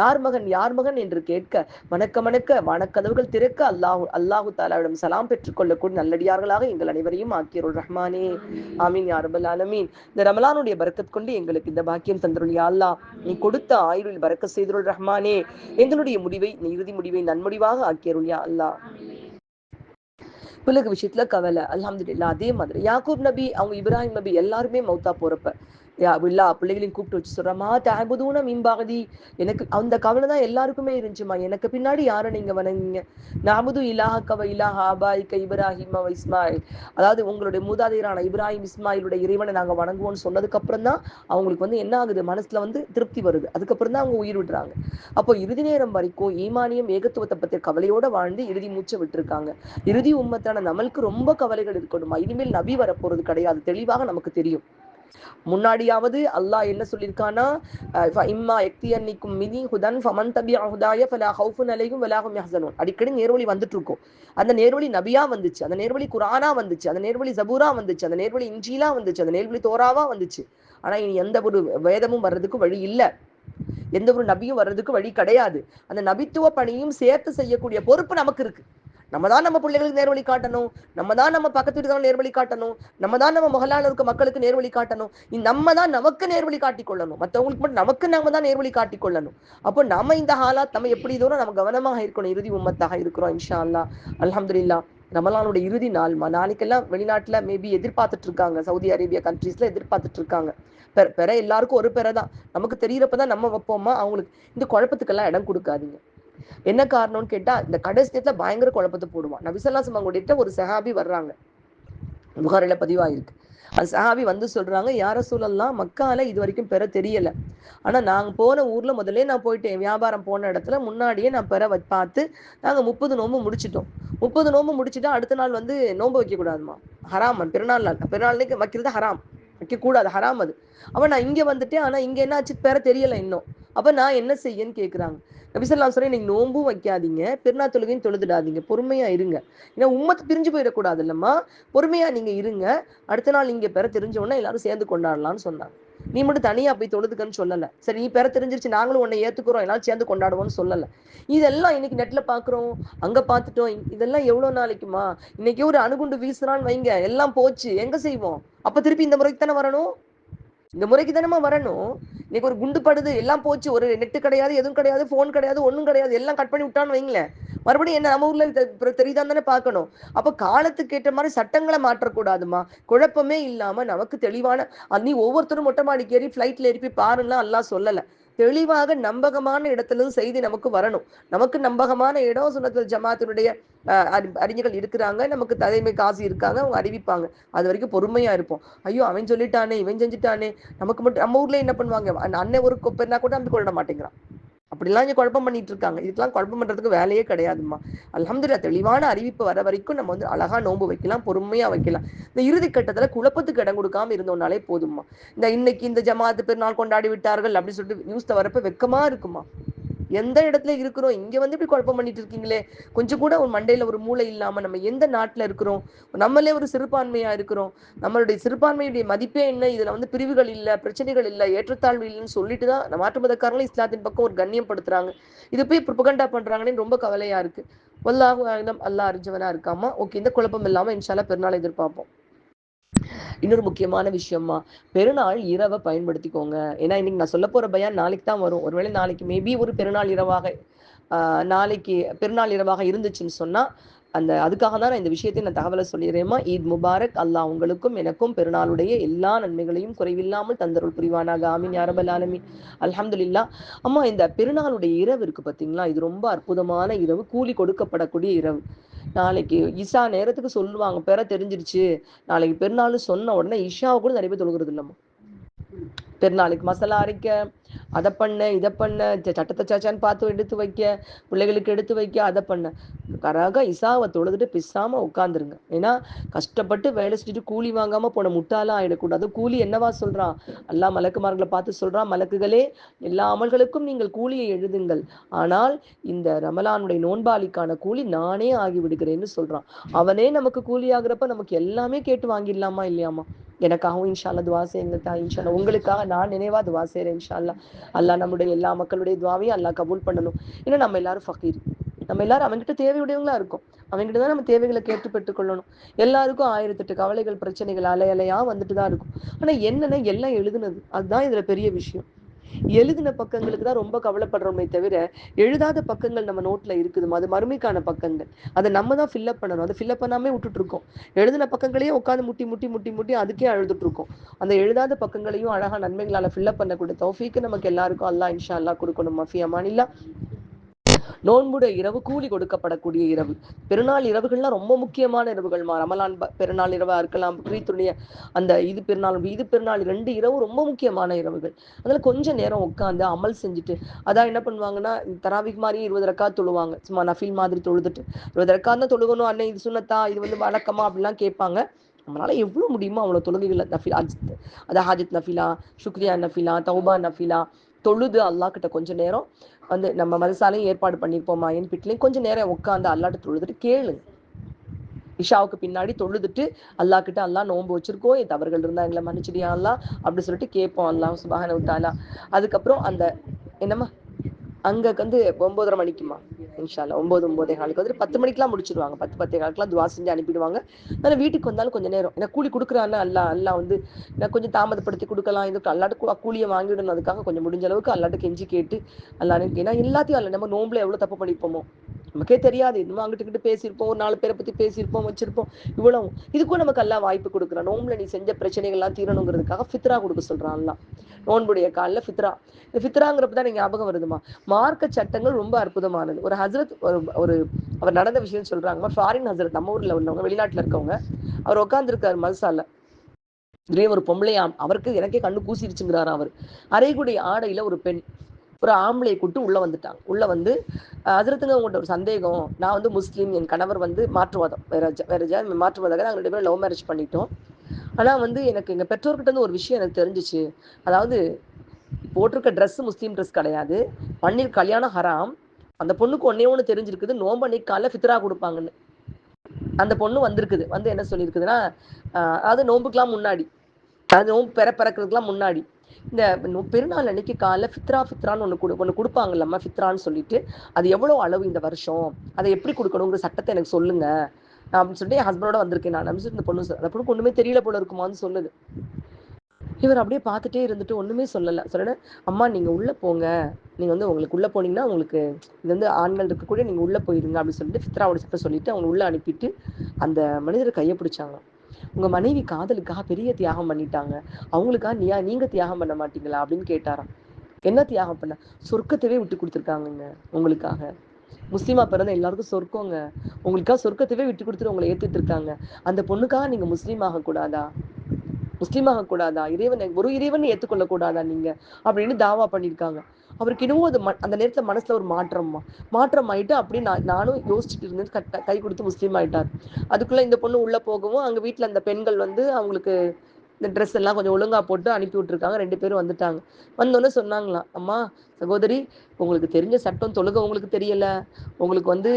யார் மகன் யார் மகன் என்று கேட்க மணக்க மணக்க வனக்கதவுகள் திறக்க அல்லாஹு அல்லாஹு தாலாவிடம் சலாம் பெற்றுக்கொள்ளக்கூடிய நல்லடியார்களாக எங்கள் அனைவரையும் ஆக்கியருள் ரஹ்மானே ஆமீன் யாரபல் ஆலமீன். இந்த ரமலானுடைய பரக்கத் கொண்டு எங்களுக்கு இந்த பாக்கியம் தந்தருள் யாழ்லா நீ கொடுத்த ஆயுளில் பறக்க செய்தருள் ரஹ்மானே எங்களுடைய முடிவை நீ இறுதி முடிவை நன்முடிவாக ஆக்கியருள் யா அல்லா. உலக விஷயத்துல கவலை. அலமதுல்லா அதே மாதிரி. யாக்கூப் நபி அவங்க இப்ராஹிம் நபி எல்லாருமே மௌத்தா போறப்ப எல்லா பிள்ளைகளையும் கூப்பிட்டு வச்சு சொல்றமா தாபுதூன மீன்பாகதி எனக்கு அந்த கவலை தான் எல்லாருக்குமே இருந்துச்சுமா எனக்கு பின்னாடி யாரை நீங்க வணங்குங்க நாமுது இலாஹ கவ இலாஹ ஆபாய் க இப்ராஹிம் அவ இஸ்மாயில். அதாவது உங்களுடைய மூதாதையரான இப்ராஹிம் இஸ்மாயிலுடைய இறைவனை நாங்க வணங்குவோம்னு சொன்னதுக்கு அப்புறம் தான் அவங்களுக்கு வந்து என்ன ஆகுது? மனசுல வந்து திருப்தி வருது. அதுக்கப்புறம் தான் அவங்க உயிர் விடுறாங்க. அப்போ இறுதி நேரம் வரைக்கும் ஈமானியம் ஏகத்துவத்தை பத்திய கவலையோட வாழ்ந்து இறுதி மூச்சை விட்டுருக்காங்க. இறுதி உம்மத்தான நம்மளுக்கு ரொம்ப கவலைகள் இருக்கணுமா இனிமேல் நபி வரப்போறது கிடையாது. தெளிவாக நமக்கு தெரியும். முன்னாடியாவது அல்லாஹ் என்ன சொல்லியிருக்கானா அஹ் இம்மா எக்தியன்னிக்கும் மினி ஹுதன் ஃபமன் தபி ஹுதாய ஃபலா ஹவுஃபுன் அலைஹிம் வலாகும் யஹ்சனூன். அடிக்கடி நேர்வழி வந்துட்டு இருக்கும் அந்த நேர்வழி நபியா வந்துச்சு அந்த நேர்வழி குரானா வந்துச்சு அந்த நேர்வழி ஜபூரா வந்துச்சு அந்த நேர்வழி இஞ்சிலா வந்துச்சு அந்த நேர்வழி தோராவா வந்துச்சு. ஆனா இனி எந்த ஒரு வேதமும் வர்றதுக்கு வழி இல்லை. எந்த ஒரு நபியும் வர்றதுக்கு வழி கிடையாது. அந்த நபித்துவ பணியும் சேர்த்து செய்யக்கூடிய பொறுப்பு நமக்கு இருக்கு. நம்ம தான் நம்ம பிள்ளைகளுக்கு நேர்வழி காட்டணும். நம்ம தான் நம்ம பக்கத்து வீட்டுக்கு நேர்வழி காட்டணும். நம்ம தான் நம்ம முகலாளருக்கு இருக்க மக்களுக்கு நேர்வழி காட்டணும். நம்ம தான் நமக்கு நேர்வழி காட்டிக் கொள்ளணும். மற்றவங்களுக்கு மட்டும் நமக்கு நாம தான் நேர்வழி காட்டிக் கொள்ளணும். அப்போ நம்ம இந்த ஹாலாத் நம்ம எப்படி தூரம் நம்ம கவனமாக இருக்கணும். இறுதி உம்மத்தாக இருக்கிறோம் இன்ஷா அல்லாஹ் அல்ஹம்துலில்லாஹ் ரமலானுடைய இறுதி நாள் மா நாளைக்கெல்லாம் வெளிநாட்டுல மேபி எதிர்பார்த்துட்டு இருக்காங்க சவுதி அரேபியா கண்ட்ரீஸ்ல எதிர்பார்த்துட்டு இருக்காங்க பெற பெற எல்லாருக்கும் ஒரு பெற தான் நமக்கு தெரியறப்பதான் நம்ம வைப்போமா? அவங்களுக்கு இந்த குழப்பத்துக்கெல்லாம் இடம் கொடுக்காதீங்க. என்ன காரணம்னு கேட்டா இந்த கடைசி நேரத்துல பயங்கர குழப்பத்தை போடுவான். நபிசல்லாசம் அவங்கள்ட்ட ஒரு சஹாபி வர்றாங்க. புகாரில பதிவாயிருக்கு. அந்த சஹாபி வந்து சொல்றாங்க யார சூழல்லாம் மக்கால இது வரைக்கும் பெற தெரியல. ஆனா நாங்க போன ஊர்ல முதல்ல நான் போயிட்டேன். வியாபாரம் போன இடத்துல முன்னாடியே நான் பெற பார்த்து நாங்க முப்பது நோம்பு முடிச்சிட்டோம். முப்பது நோம்பு முடிச்சிட்டா அடுத்த நாள் வந்து நோன்பு வைக்க கூடாதுமா ஹராமன் பெருநாள் நாள். பெருநாளைக்கு வைக்கிறது ஹராம். வைக்க கூடாது ஹராம் அது. அவன் நான் இங்க வந்துட்டேன். ஆனா இங்க என்ன ஆச்சு பெற தெரியல இன்னும். அப்ப நான் என்ன செய்யன்னு கேக்குறாங்க. நபிசல்லாம் சொல்றேன் நீங்க நோம்பும் வைக்காதீங்க பெருநா தொழுகையும் தொழுதுடாதீங்க பொறுமையா இருங்க. ஏன்னா உம்மத்து பிரிஞ்சு போயிடக்கூடாது இல்லம்மா. பொறுமையா நீங்க இருங்க. அடுத்த நாள் நீங்க பெற தெரிஞ்ச எல்லாரும் சேர்ந்து கொண்டாடலாம்னு சொன்னாங்க. நீ மட்டும் தனியா போய் தொழுதுக்கன்னு சொல்லல. சரி நீ பெற தெரிஞ்சிருச்சு நாங்களும் உன்னை ஏத்துக்கிறோம் எல்லாரும் சேர்ந்து கொண்டாடுவோம்னு சொல்லல. இதெல்லாம் இன்னைக்கு நெட்ல பாக்குறோம் அங்க பாத்துட்டோம் இதெல்லாம் எவ்வளவு நாளைக்குமா? இன்னைக்கு ஒரு அணுகுண்டு வீசுறான்னு வைங்க எல்லாம் போச்சு எங்க செய்வோம்? அப்ப திருப்பி இந்த முறைக்கு தானே வரணும்? இந்த முறைக்கு தானே வரணும். இன்னைக்கு ஒரு குண்டு படுது எல்லாம் போச்சு. ஒரு நெட்டு கிடையாது எதுவும் கிடையாது ஃபோன் கிடையாது ஒன்றும் கிடையாது. எல்லாம் கட் பண்ணி விட்டான்னு வைங்களேன். மறுபடியும் என்ன நம்ம ஊர்ல தெரியுதான் தானே பார்க்கணும். அப்ப காலத்துக்கு ஏற்ற மாதிரி சட்டங்களை மாற்றக்கூடாதுமா குழப்பமே இல்லாம நமக்கு தெளிவான நீ ஒவ்வொருத்தரும் மொட்டை மாடிக்கு ஏறி ஃபிளைட்ல ஏறி போய் பாருலாம் எல்லாம் சொல்லலை. தெளிவாக நம்பகமான இடத்துல இருந்து செய்தி நமக்கு வரணும். நமக்கு நம்பகமான இடம் சுனத்துல ஜமாத்தினுடைய அஹ், அறி- அறிஞர்கள் இருக்கிறாங்க நமக்கு தலைமை காசு இருக்காங்க அவங்க அறிவிப்பாங்க. அது வரைக்கும் பொறுமையா இருப்போம். ஐயோ அவன் சொல்லிட்டானே இவன் செஞ்சுட்டானே. நமக்கு மட்டும் நம்ம ஊர்ல என்ன பண்ணுவாங்க? அண்ணன் ஒரு கொப்பைனா கூட அப்படி கொள்ள மாட்டேங்கிறான். அப்படிலாம் இங்க குழப்பம் பண்ணிட்டு இருக்காங்க இதுக்கெல்லாம் குழப்பம் பண்றதுக்கு வேலையே கிடையாதும்மா. அலமதுல்லா தெளிவான அறிவிப்பு வர வரைக்கும் நம்ம வந்து அழகா நோன்பு வைக்கலாம் பொறுமையா வைக்கலாம். இந்த இறுதி கட்டத்துல குழப்பத்துக்கு இடம் கொடுக்காம இருந்தோம்னாலே போதும்மா. இந்த இன்னைக்கு இந்த ஜமாத்து பெருநாள் கொண்டாடி விட்டார்கள் அப்படின்னு சொல்லிட்டு நியூஸ்ல வரப்ப வெக்கமா இருக்குமா எந்த இடத்துல இருக்கிறோம்? இங்க வந்து இப்படி குழப்பம் பண்ணிட்டு இருக்கீங்களே. கொஞ்சம் கூட ஒரு மண்டையில ஒரு மூளை இல்லாம நம்ம எந்த நாட்டுல இருக்கிறோம்? நம்மளே ஒரு சிறுபான்மையா இருக்கிறோம். நம்மளுடைய சிறுபான்மையுடைய மதிப்பே என்ன? இதுல வந்து பிரிவுகள் இல்ல பிரச்சனைகள் இல்ல ஏற்றத்தாழ்வு இல்லைன்னு சொல்லிட்டு தான் நம்ம மாற்று மதக்காரங்களும் இஸ்லாத்தின் பக்கம் ஒரு கண்ணியம் படுத்துறாங்க. இது போய் ப்ரொபகண்டா பண்றாங்கன்னு ரொம்ப கவலையா இருக்கு. வல்லாஹு அல்லாஹ் அறிஞ்சவனா இருக்காமா? ஓகே இந்த குழப்பம் இல்லாம இன்ஷால்லா பெருநாள் எதிர்பார்ப்போம். இன்னொரு முக்கியமான விஷயமா பெருநாள் இரவை பயன்படுத்திக்கோங்க. ஏன்னா இன்னைக்கு நான் சொல்ல போற பயான் நாளைக்கு தான் வரும். ஒருவேளை நாளைக்கு மேபி ஒரு பெருநாள் இரவாக நாளைக்கு பெருநாள் இரவாக இருந்துச்சுன்னு சொன்னா அந்த அதுக்காக தான் நான் இந்த விஷயத்தை நான் தகவலை சொல்லிடுறேமா ஈத் முபாரக். அல்லாஹ் உங்களுக்கும் எனக்கும் பெருநாளுடைய எல்லா நன்மைகளையும் குறைவில்லாமல் தந்தருள் புரிவானாக. ஆமீன் யாரபல் ஆலமீன். அலமதுல்லா அம்மா இந்த பெருநாளுடைய இரவு இருக்கு பாத்தீங்களா? இது ரொம்ப அற்புதமான இரவு. கூலி கொடுக்கப்படக்கூடிய இரவு. நாளைக்கு இஷா நேரத்துக்கு சொல்லுவாங்க. பெற தெரிஞ்சிருச்சு. நாளைக்கு பெருநாள்னு சொன்ன உடனே இஷாவை கூட நிறைய பேர் தொழுகிறது இல்லம்மா. பெருநாளுக்கு மசாலா அரைக்க அதை பண்ண இதை பண்ண சட்டத்தை சாச்சான்னு பார்த்து எடுத்து வைக்க பிள்ளைகளுக்கு எடுத்து வைக்க அதை பண்ண. கராக இசாவை தொழுதுட்டு பிசாமல் உட்காந்துருங்க ஏன்னா கஷ்டப்பட்டு வேலை செஞ்சுட்டு கூலி வாங்காம போன முட்டாலாம் ஆயிடக்கூடாது. கூலி என்னவா சொல்றான்? எல்லா மலக்குமார்களை பார்த்து சொல்றான் மலக்குகளே எல்லா அமல்களுக்கும் நீங்கள் கூலியை எழுதுங்கள். ஆனால் இந்த ரமலானுடைய நோன்பாளிக்கான கூலி நானே ஆகி விடுகிறேன்னு சொல்றான். அவனே நமக்கு கூலி ஆகுறப்ப நமக்கு எல்லாமே கேட்டு வாங்கிடலாமா இல்லையாமா? எனக்காகவும் இன்ஷால்லா துவா செய்யுங்க தா இன்ஷால்லா உங்களுக்காக நான் நினைவா துவா செய்றேன் இன்ஷால்லா அல்லாஹ் நம்முடைய எல்லா மக்களுடைய துவாவையும் அல்லாஹ் கபூல் பண்ணணும். ஏன்னா நம்ம எல்லாரும் ஃபகீர். நம்ம எல்லாரும் அவன்கிட்ட தேவையுடையவங்களா இருக்கும். அவங்ககிட்ட தான் நம்ம தேவைகளை கேட்டு பெற்றுக்கொள்ளணும் எல்லாருக்கும் ஆயிரத்தெட்டு கவலைகள் பிரச்சனைகள் அலை அலையா வந்துட்டு தான் இருக்கும். ஆனா என்னன்னா எல்லாம் எழுதுனது? அதுதான் இதுல பெரிய விஷயம். எழுதின பக்கங்களுக்கு தான் ரொம்ப கவலைப்படுறோமே தவிர எழுதாத பக்கங்கள் நம்ம நோட்ல இருக்குதுமா அது மறுமைக்கான பக்கங்கள். அதை நம்ம தான் ஃபில்லப் பண்ணணும். அதை ஃபில்லப் பண்ணாமே விட்டுட்டு இருக்கோம் எழுதின பக்கங்களையே உட்காந்து முட்டி முட்டி முட்டி முட்டி அதுக்கே அழுதுட்டு இருக்கோம் அந்த எழுதாத பக்கங்களையும் அழகா நன்மைகளால ஃபில்லப் பண்ணக்கூடிய தௌஃபீக்கு நமக்கு எல்லாருக்கும் அல்லாஹ் இன்ஷா அல்லாஹ் கொடுக்கணும். மஃபி அமானில்லா நோன்புடைய இரவு கூலி கொடுக்கப்படக்கூடிய இரவு. பெருநாள் இரவுகள்லாம் ரொம்ப முக்கியமான இரவுகள்மா ரமலான் ப- பெருநாள் இரவா இருக்கலாம் பக்ரீத்துடைய அந்த இது பெருநாள் இது பெருநாள் ரெண்டு இரவு ரொம்ப முக்கியமான இரவுகள். அதில் கொஞ்ச நேரம் உட்காந்து அமல் செஞ்சுட்டு அதான் என்ன பண்ணுவாங்கன்னா தராவிக் மாதிரி இருபது ரக்கா தொழுவாங்க. சும்மா நஃபில் மாதிரி தொழுதுட்டு இருபது ரக்கா தான் தொழுகணும் அண்ணன் இது சுண்ணத்தா இது வந்து வழக்கமா அப்படிலாம் கேட்பாங்க. நம்மளால எவ்வளவு முடியுமோ அவ்வளவு தொழுகைகள் நஃபிலா அஜித் அதான் ஹாஜித் நஃபிலா சுக்ரியா நஃபிலா தௌபா நஃபிலா தொழுது அல்லாஹ் கிட்ட கொஞ்ச நேரம் வந்து நம்ம மதசாலையும் ஏற்பாடு பண்ணியிருப்போமா என் வீட்லையும் கொஞ்ச நேரம் உட்காந்து அல்லாட்ட தொழுதுட்டு கேளுங்க. இஷாவுக்கு பின்னாடி தொழுதுட்டு அல்லாஹ் கிட்ட அல்லா நோன்பு வச்சிருக்கோம். என் தவறுகள் இருந்தா எங்களை மன்னிச்சிடியா அல்லா அப்படின்னு சொல்லிட்டு கேட்போம் அல்லா சுபாகன விட்டாலா அதுக்கப்புறம் அந்த என்னம்மா? அங்கே வந்து ஒம்பதரை மணிக்குமா? இன்ஷால்லா ஒம்பது ஒன்பதே காலுக்கு வந்து பத்து மணிக்கெலாம் முடிச்சிடுவாங்க பத்து பத்தே காலுக்குலாம் துவா செஞ்சு அனுப்பிடுவாங்க. அதனால் வீட்டுக்கு வந்தாலும் கொஞ்சம் நேரம். ஏன்னா கூலி கொடுக்குறான்னா அல்ல அல்லா வந்து நான் கொஞ்சம் தாமதப்படுத்தி கொடுக்கலாம். இதுக்கு அல்லாட்டு கூலியை வாங்கிடணும். அதுக்காக கொஞ்சம் முடிஞ்ச அளவுக்கு அல்லாட்டு கெஞ்சி கேட்டு அல்லான்னு ஏன்னா எல்லாத்தையும் அல்ல நம்ம நோம்புல எவ்வளோ தப்பு பண்ணிப்போமோ நமக்கே தெரியாது. இன்னும் அங்கிட்டு கிட்ட பேசியிருப்போம். ஒரு நாலு பேரை பத்தி பேசியிருப்போம் வச்சிருப்போம். இவ்வளவு இதுக்கும் நமக்கு எல்லாம் வாய்ப்பு கொடுக்குறான் நோம்புல நீ செஞ்ச பிரச்சனைகள் எல்லாம் தீரணுங்கிறதுக்காக ஃபித்ரா கொடுக்க சொல்றான் நோன்புடைய காலில் ஃபித்ரா. இந்த ஃபித்ராங்கிறப்ப தான் நீங்க ஞாபகம் வருதுமா மார்க்க சட்டங்கள் ரொம்ப அற்புதமானது. ஒரு ஹசரத் ஒரு ஒரு அவர் நடந்த விஷயம் சொல்றாங்க. ஃபாரின் ஹசரத் நம்ம ஊர்ல உள்ளவங்க வெளிநாட்டுல இருக்கவங்க. அவர் உட்காந்துருக்காரு மல்சால இதுலேயே ஒரு பொம்பளையாம். அவருக்கு எனக்கே கண்ணு கூசிருச்சுங்கிறாரு அவர். அரைகுடி ஆடையில ஒரு பெண். ஒரு ஆம்பளையை கூட்டு உள்ளே வந்துட்டாங்க. உள்ளே வந்து அதிரத்துங்க உங்கள்கிட்ட ஒரு சந்தேகம். நான் வந்து முஸ்லீம் என் கணவர் வந்து மாற்றுவாதம். வேற வேற ஜா மாற்றுவாதாக நாங்கள் ரெண்டு பேரும் லவ் மேரேஜ் பண்ணிட்டோம். ஆனால் வந்து எனக்கு எங்கள் பெற்றோர்கிட்ட இருந்து ஒரு விஷயம் எனக்கு தெரிஞ்சுச்சு. அதாவது போட்டிருக்க ட்ரெஸ் முஸ்லீம் ட்ரெஸ் கிடையாது. பன்னீர் கல்யாணம் ஹராம். அந்த பொண்ணுக்கு ஒன்னே ஒன்று தெரிஞ்சிருக்குது. நோம்பு அன்னைக்கு காலைல ஃபித்ரா கொடுப்பாங்கன்னு. அந்த பொண்ணு வந்திருக்குது. வந்து என்ன சொல்லியிருக்குதுன்னா அதாவது அது முன்னாடி. அது நோம்பு பெற பிறக்கிறதுக்கெலாம் முன்னாடி. இந்த பெருநாள் அன்னைக்கு காலைல ஃபித்ரா ஃபித்ரான்னு ஒன்று கொடு ஒன்று கொடுப்பாங்கல்லம்மா ஃபித்ரான்னு சொல்லிட்டு அது எவ்வளோ அளவு இந்த வருஷம்? அதை எப்படி கொடுக்கணுங்கிற சட்டத்தை எனக்கு சொல்லுங்க. அப்படின்னு சொல்லிட்டு என் ஹஸ்பண்டோட வந்திருக்கேன் நான். அப்படின்னு இந்த பொண்ணு சொல்~ அந்த பொண்ணுக்கு ஒன்றுமே தெரியல போல இருக்குமான்னு சொல்லுது. இவர் அப்படியே பார்த்துட்டே இருந்துட்டு ஒன்றுமே சொல்லலை. சொல்லணும் அம்மா நீங்கள் உள்ளே போங்க. நீங்கள் வந்து உங்களுக்கு உள்ளே போனீங்கன்னா உங்களுக்கு இது வந்து ஆண்கள் இருக்கக்கூடிய நீங்கள் உள்ளே போயிருங்க. அப்படின்னு சொல்லிட்டு ஃபித்ராவோட சட்டை சொல்லிட்டு அவங்க உள்ளே அனுப்பிட்டு அந்த மனிதர் கையை பிடிச்சாங்க உங்க மனைவி காதலுக்காக பெரிய தியாகம் பண்ணிட்டாங்க. அவங்களுக்காக நீயா நீங்க தியாகம் பண்ண மாட்டீங்களா? அப்படின்னு கேட்டாராம். என்ன தியாகம் பண்ண? சொர்க்கத்தவே விட்டு கொடுத்துருக்காங்கங்க உங்களுக்காக. முஸ்லீமா பிறந்த எல்லாருக்கும் சொர்க்கங்க. உங்களுக்காக சொர்க்கத்தவே விட்டு கொடுத்துட்டு உங்களை ஏத்துட்டு இருக்காங்க. அந்த பொண்ணுக்காக நீங்க முஸ்லீம் ஆகக்கூடாதா? கூடாதா முஸ்லீம் ஆகக்கூடாதா? கூடாதா இறைவனை ஒரு இறைவனை ஏத்துக்கொள்ள கூடாதா நீங்க? அப்படின்னு தாவா பண்ணியிருக்காங்க. அவருக்கு இன்னும் அது ம- அந்த நேரத்தில் மனசில் ஒரு மாற்றம்மா மாற்றம் ஆயிட்டு அப்படி நான் நானும் யோசிச்சுட்டு இருந்தேன். க- கை கொடுத்து முஸ்லீம் ஆயிட்டார். அதுக்குள்ளே இந்த பொண்ணு உள்ளே போகவும் அங்கே வீட்டில் அந்த பெண்கள் வந்து அவங்களுக்கு இந்த ட்ரெஸ் எல்லாம் கொஞ்சம் ஒழுங்கா போட்டு அனுப்பி விட்டுருக்காங்க. ரெண்டு பேரும் வந்துட்டாங்க. வந்தோன்னே சொன்னாங்களாம் அம்மா சகோதரி உங்களுக்கு தெரிஞ்ச சட்டம் தொழுக உங்களுக்கு தெரியல. உங்களுக்கு வந்து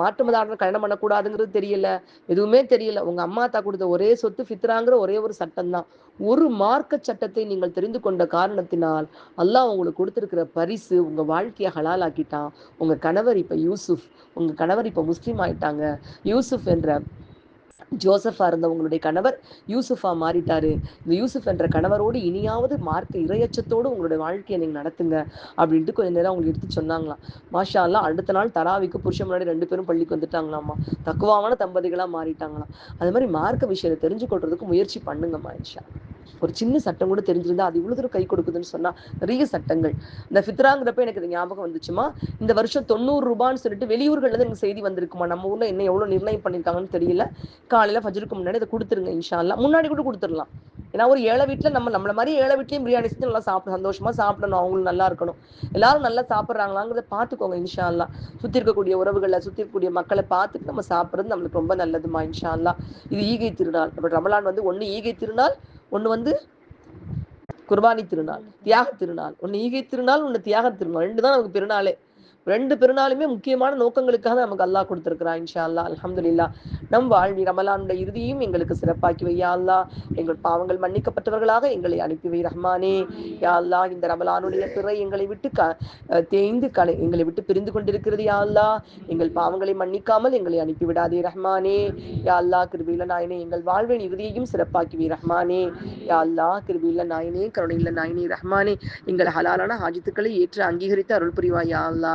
மாற்று மத மாற்று கல்யாணம் பண்ணக்கூடாதுங்கிறது தெரியல. எதுவுமே தெரியல. உங்க அம்மா அத்தா கொடுத்த ஒரே சொத்து ஃபித்ராங்கிற ஒரே ஒரு சட்டம் தான். ஒரு மார்க்க சட்டத்தை நீங்கள் தெரிந்து கொண்ட காரணத்தினால் அல்லாஹ் உங்களுக்கு கொடுத்துருக்கிற பரிசு உங்க வாழ்க்கையை ஹலால் ஆக்கிட்டான் உங்க கணவர் இப்ப யூசுஃப் உங்க கணவர் இப்ப முஸ்லீம் ஆயிட்டாங்க. யூசுஃப் என்ற ஜோசஃபா இருந்த உங்களுடைய கணவர் யூசுஃபா மாறிட்டாரு. இந்த யூசுஃப் என்ற கணவரோடு இனியாவது மார்க்க இரையச்சத்தோடு உங்களுடைய வாழ்க்கையை நீங்க நடத்துங்க அப்படின்ட்டு கொஞ்ச நேரம் அவங்களுக்கு எடுத்து சொன்னாங்களாம். மாஷா எல்லாம் அடுத்த நாள் தராவிக்கு புருஷன் முன்னாடி ரெண்டு பேரும் பள்ளிக்கு வந்துட்டாங்களாமா தக்குவாவான தம்பதிகளா மாறிட்டாங்களாம். அது மாதிரி மார்க்க விஷயத்தை தெரிஞ்சு கொள்றதுக்கு முயற்சி பண்ணுங்க மாஷா ஒரு சின்ன சட்டம் கூட தெரிஞ்சிருந்தா அது இவ்வளவு தூரம் கை கொடுக்குதுன்னு சொன்னா நிறைய சட்டங்கள். இந்த ஃபித்ராங்கிறப்ப எனக்கு இது ஞாபகம் வந்துச்சுமா? இந்த வருஷம் தொண்ணூறு ரூபான்னு சொல்லிட்டு வெளியூர்கள்ல இருந்து எனக்கு செய்தி வந்திருக்குமா? நம்ம ஊர்ல என்ன எவ்வளவு நிர்ணயம் பண்ணிருக்காங்கன்னு தெரியல. காலையில் ஃபஜருக்கு முன்னாடி இதை கொடுத்துருங்க இன்ஷால்லாம் முன்னாடி கூட கொடுத்துடலாம் ஏன்னா ஒரு ஏழை வீட்டில் நம்ம நம்மள மாதிரி ஏழை வீட்லயும் பிரியாணி செஞ்சு நல்லா சாப்பிட சந்தோஷமா சாப்பிடணும். அவங்களும் நல்லா இருக்கணும். எல்லாரும் நல்லா சாப்பிட்றாங்களாங்கிறத பார்த்துக்கோங்க இன்ஷால்லாம் சுற்றி சுத்தி இருக்கக்கூடிய உறவுகளை சுற்றி இருக்கக்கூடிய மக்களை பார்த்துட்டு நம்ம சாப்பிடுறது நம்மளுக்கு ரொம்ப நல்லதுமா இன்ஷால்லாம் இது ஈகை திருநாள். இப்போ ரமலான் வந்து ஒன்று ஈகை திருநாள் ஒன்று வந்து குர்பானி திருநாள் தியாக திருநாள். ஒன்று ஈகை திருநாள் ஒன்று தியாக திருநாள். ரெண்டு தான் நமக்கு பெருநாளே. ரெண்டு பெருநாளுமே முக்கியமான நோக்கங்களுக்காக நமக்கு அல்லாஹ் கொடுத்திருக்கிறான் இன்ஷா அல்லாஹ் அலமதுல்லா நம் வாழ்வி ரமலானுடைய இறுதியும் எங்களுக்கு சிறப்பாக்கி வையா அல்லா எங்கள் பாவங்கள் மன்னிக்கப்பட்டவர்களாக எங்களை அனுப்பி வை ரஹ்மானே. யா அல்லாஹ் இந்த ரமலானுடைய பிறை எங்களை விட்டு க தேய்ந்து கலை எங்களை விட்டு பிரிந்து கொண்டிருக்கிறது யா அல்லா எங்கள் பாவங்களை மன்னிக்காமல் எங்களை அனுப்பி விடாதே ரஹ்மானே. யா அல்லாஹ் கிருபியில நாயனே எங்கள் வாழ்வின் இறுதியையும் சிறப்பாக்கி வை ரஹ்மானே. யா அல்லாஹ் கிருபியில நாயனே கருணையில நாயனே ரஹ்மானே. எங்கள் ஹலாலான ஆஜித்துக்களை ஏற்று அங்கீகரித்து அருள் புரிவாய் யா அல்லா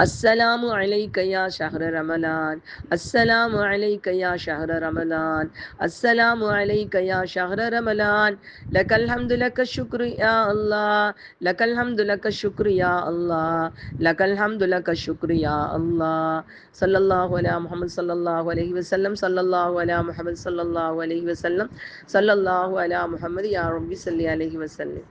السلام عليك يا شهر رمضان. السلام عليك يا شهر رمضان. السلام عليك يا شهر رمضان. لك الحمد لك الشكر يا الله. لك الحمد لك الشكر يا الله. لك الحمد لك الشكر يا الله. صلى الله على محمد صلى الله عليه وسلم. صلى الله على محمد صلى الله عليه وسلم. صلى الله على محمد يا ربي صل عليه وسلم.